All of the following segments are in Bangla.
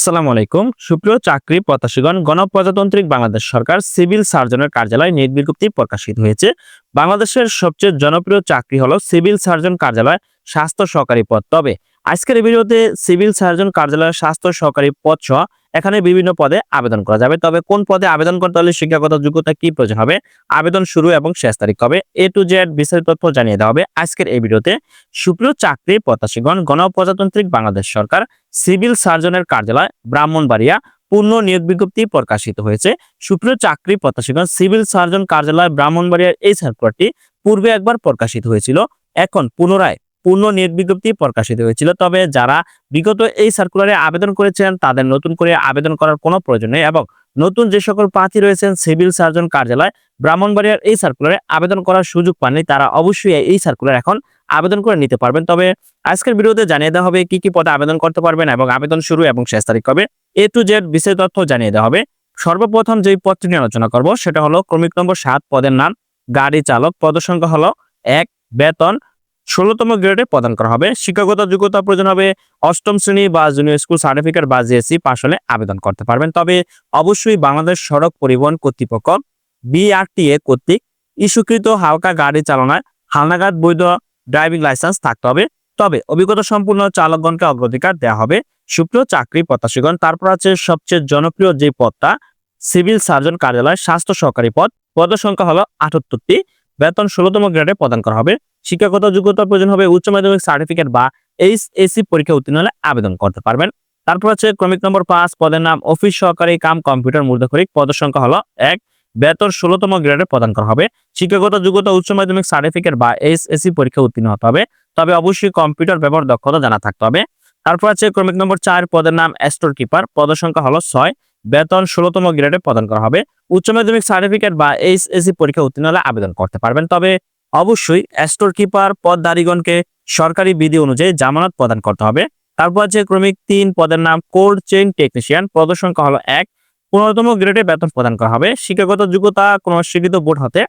আসসালামু আলাইকুম। সুপ্রিয় চাকরি প্রত্যাশীগণ, গণপ্রজাতান্ত্রিক বাংলাদেশ সরকার সিভিল সার্জনের কার্যালয় নিয়োগ বিজ্ঞপ্তি প্রকাশিত হয়েছে। বাংলাদেশের সবচেয়ে জনপ্রিয় চাকরি হলো সিভিল সার্জন কার্যালয় স্বাস্থ্য সহকারী পদ। তবে আজকের ভিডিওতে সিভিল সার্জন কার্যালয়ের স্বাস্থ্য সহকারী পদ সহ এখানে বিভিন্ন পদে আবেদন করা যাবে। তবে কোন পদে আবেদন করতে হলে শিক্ষাগত যোগ্যতা কি প্রয়োজন হবে? আবেদন শুরু এবং শেষ তারিখ হবে এ টু জেড বিস্তারিত তথ্য জানিয়ে দেওয়া হবে আজকের এই ভিডিওতে। সুপ্রিয় চাকরি প্রত্যাশীগণ, গণপ্রজাতান্ত্রিক বাংলাদেশ সরকার সিভিল সার্জনের কার্যালয় ব্রাহ্মণবাড়িয়া পূর্ণ নিয়োগ বিজ্ঞপ্তি প্রকাশিত হয়েছে। সুপ্রিয় চাকরি প্রত্যাশীগণ, সিভিল সার্জন কার্যালয় ব্রাহ্মণবাড়িয়ার এই সার্কুলারটি পূর্বে একবার প্রকাশিত হয়েছিল, এখন পুনরায় পূর্ণ নিয়োগ বিজ্ঞপ্তি প্রকাশিত হয়েছিল। তবে যারা বিগত এই সার্কুলারে আবেদন করেছেন, তাদের নতুন করে আবেদন করার কোনো প্রয়োজন নেই এবং নতুন যে সকল প্রার্থী রয়েছেন, সিভিল সার্জন কার্যালয়, ব্রাহ্মণবাড়িয়ার এই সার্কুলারে আবেদন করার সুযোগ পাননি। তারা অবশ্যই এই সার্কুলার এখন আবেদন করে নিতে পারবেন। তবে আজকের ভিডিওতে জানিয়ে দেওয়া হবে কি কি পদে আবেদন করতে পারবেন এবং আবেদন শুরু এবং শেষ তারিখ কবে। এ টু জেড বিশেষ তথ্য জানিয়ে দেওয়া হবে। সর্বপ্রথম যেই পদটি নিয়ে আলোচনা করব, সেটা হলো ক্রমিক নম্বর সাত, পদের নাম, গাড়ি চালক। পদ সংখ্যা হলো এক, বেতন ষোলোতম গ্রেডে প্রদান করা হবে। শিক্ষাগত যোগ্যতা প্রয়োজন হবে। অষ্টম শ্রেণি বা জুনিয়র স্কুল সার্টিফিকেট বা জিএসসি পাশ হলে আবেদন করতে পারবেন। তবে অবশ্যই বাংলাদেশ সড়ক পরিবহন কর্তৃপক্ষ বিআরটিএ কর্তৃক ইস্যুকৃত হালকা গাড়ি চালনায় হালনাগাদ বৈধ ড্রাইভিং লাইসেন্স থাকতে হবে। তবে অভিজ্ঞতা সম্পূর্ণ চালকগণকে অগ্রাধিকার দেওয়া হবে। সুপ্রিয় চাকরি প্রত্যাশীগণ, তারপর আছে সবচেয়ে জনপ্রিয় যে পদটা, সিভিল সার্জন কার্যালয়, স্বাস্থ্য সহকারী পদ। পদ সংখ্যা হলো আটাত্তরটি। বেতন ষোলোতম গ্রেডে প্রদান করা হবে। শিক্ষাগত যোগ্যতার প্রয়োজন হবে উচ্চ মাধ্যমিক সার্টিফিকেট বা এইচ এসি পরীক্ষা উত্তীর্ণ হলে আবেদন করতে পারবেন। তারপর আছে ক্রমিক নম্বর পাঁচ, পদের নাম অফিস সহকারী কাম কম্পিউটার মূর্ধকরিক পদ সংখ্যা হলো এক। বেতন ষোলোতম গ্রেডে প্রদান করা হবে। শিক্ষাগত যোগ্যতা, উচ্চ মাধ্যমিক সার্টিফিকেট বা এইচ এসি পরীক্ষা উত্তীর্ণ হতে হবে। তবে অবশ্যই কম্পিউটার ব্যবহার দক্ষতা জানা থাকতে হবে। তারপর আছে ক্রমিক নম্বর চার, পদের নাম স্টোর কিপার পদ সংখ্যা হলো ছয়। বেতন ষোলোতম গ্রেডে প্রদান করা হবে। উচ্চ মাধ্যমিক সার্টিফিকেট বা এইচ এসি পরীক্ষা উত্তীর্ণ হলে আবেদন করতে পারবেন। তবে অবশ্যই স্টোর কিপার পদধারীগণকে সরকারি বিধি অনুযায়ী জামানত প্রদান করতে হবে। তারপর আছে ক্রমিক তিন পদের নাম কোল্ড চেইন টেকনিশিয়ান পদ সংখ্যা হলো এক। পনেরোতম গ্রেডে বেতন প্রদান করা হবে। শিক্ষাগত যোগ্যতা কোনো স্বীকৃত বোর্ড হতে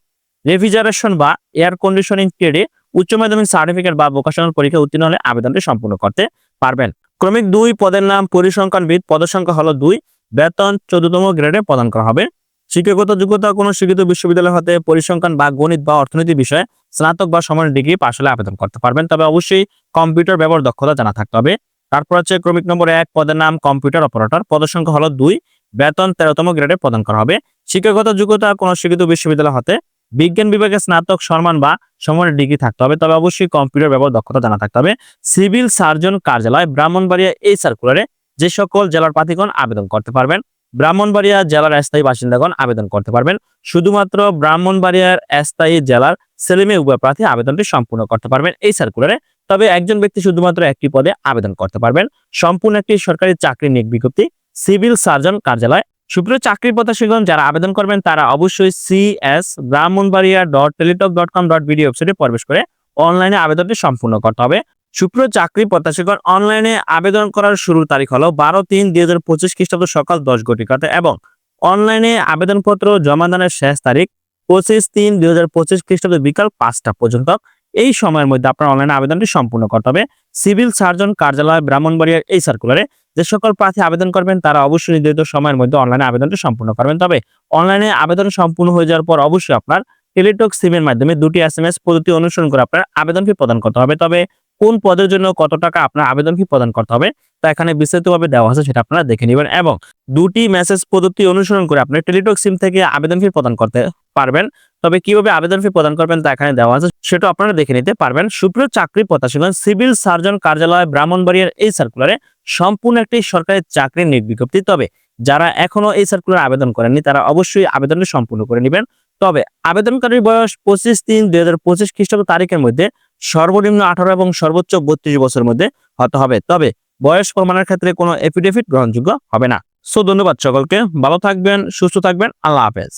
রেফ্রিজারেশন বা এয়ার কন্ডিশনিং ট্রেডে উচ্চ মাধ্যমিক সার্টিফিকেট বা ভোকেশনাল পরীক্ষা উত্তীর্ণ হলে আবেদনটি সম্পূর্ণ করতে পারবেন। ক্রমিক দুই পদের নাম, পরিসংখ্যানবিদ পদ সংখ্যা হলো দুই। বেতন চোদ্দতম গ্রেডে প্রদান করা হবে। শিক্ষাগত যোগ্যতা কোনো স্বীকৃত বিশ্ববিদ্যালয় হতে পরিসংখ্যান বা গণিত বা অর্থনীতি বিষয়ে স্নাতক বা সমান ডিগ্রি পাশ হলে আবেদন করতে পারবেন। তবে অবশ্যই কম্পিউটার ব্যবহার দক্ষতা জানা থাকতে হবে। তারপর হচ্ছে ক্রমিক নম্বর এক, পদের নাম কম্পিউটার অপারেটর। পদ সংখ্যা হলো দুই, বেতন তেরোতম গ্রেডে প্রদান করা হবে। শিক্ষাগত যোগ্যতা কোনো স্বীকৃত বিশ্ববিদ্যালয় হতে বিজ্ঞান বিভাগে স্নাতক সম্মান বা সমানের ডিগ্রি থাকতে হবে। তবে অবশ্যই কম্পিউটার ব্যবহার দক্ষতা জানা থাকতে হবে। সিভিল সার্জন কার্যালয়, ব্রাহ্মণবাড়িয়া এই সার্কুলারে যে সকল জেলার প্রার্থীগণ আবেদন করতে পারবেন, ব্রাহ্মণবাড়িয়া জেলার স্থায়ী বাসিন্দাগণ আবেদন করতে পারবেন। শুধুমাত্র ব্রাহ্মণবাড়িয়ার স্থায়ী জেলার ছেলেমেয়ে উভয় প্রার্থী আবেদনটি সম্পূর্ণ করতে পারবেন এই সার্কুলারে তবে একজন ব্যক্তি শুধুমাত্র একটি পদে আবেদন করতে পারবেন। সম্পূর্ণ একটি সরকারি চাকরি নিয়োগ বিজ্ঞপ্তি, সিভিল সার্জন কার্যালয়। সুপ্রিয় চাকরি প্রত্যাশীগণ, যারা আবেদন করবেন, তারা অবশ্যই CS Brahmanbaria dot Teletalk dot com dot BD ওয়েবসাইটে প্রবেশ করে অনলাইনে আবেদনটি সম্পূর্ণ করতে হবে। সুপ্রিয় চাকরি প্রত্যাশীগণ অনলাইনে আবেদন করার শুরুর তারিখ হলো বারো তিন দুই হাজার পঁচিশ খ্রিস্টাব্দ সকাল দশ ঘটিকাতে এবং অনলাইনে আবেদনপত্র জমা দানের শেষ তারিখ পঁচিশ তিন দুই হাজার পঁচিশ খ্রিস্টাব্দ বিকাল পাঁচটা পর্যন্ত। এই সময়ের মধ্যে আপনার অনলাইনে আবেদনটি সম্পূর্ণ করতে হবে। সিভিল সার্জন কার্যালয় ব্রাহ্মণবাড়িয়ার এই সার্কুলারে যে সকল প্রার্থী আবেদন করবেন, তারা অবশ্যই নির্ধারিত সময়ের মধ্যে অনলাইনে আবেদনটি সম্পূর্ণ করবেন। তবে অনলাইনে আবেদন সম্পূর্ণ হয়ে যাওয়ার পর অবশ্যই আপনার টেলিটক সিমের মাধ্যমে দুটি এস এম এস পদ্ধতি অনুসরণ করে আপনার আবেদন ফি প্রদান করতে হবে। তবে কোন পদের জন্য কত টাকা আপনার আবেদন ফি প্রদান করতে হবে, তা এখানে বিস্তারিতভাবে দেওয়া আছে সেটা আপনারা দেখে নেবেন এবং দুটি মেসেজ পদ্ধতি অনুসরণ করে আপনার টেলিটক সিম থেকে আবেদন ফি প্রদান করতে পারবেন। তবে কীভাবে আবেদন ফি প্রদান করবেন তা এখানে দেওয়া আছে, সেটা আপনারা দেখে নিতে পারবেন। সুপ্রিয় চাকরি প্রত্যাশীগণ, সিভিল সার্জন কার্যালয় ব্রাহ্মণবাড়িয়ার এই সার্কুলারে সম্পূর্ণ একটি সরকারি চাকরির নিয়োগ বিজ্ঞপ্তি। তবে যারা এখনও এই সার্কুলার আবেদন করেননি, তারা অবশ্যই আবেদনটি সম্পূর্ণ করে নেবেন। তবে আবেদনকারীর বয়স পঁচিশ তিন দুই হাজার পঁচিশ খ্রিস্টাব্দ তারিখের মধ্যে সর্বনিম্ন আঠারো এবং সর্বোচ্চ বত্রিশ বছরের মধ্যে হতে হবে। তবে বয়স প্রমাণের ক্ষেত্রে কোনো এফিডেভিট গ্রহণযোগ্য হবে না। সো ধন্যবাদ সকলকে। ভালো থাকবেন, সুস্থ থাকবেন। আল্লাহ হাফেজ।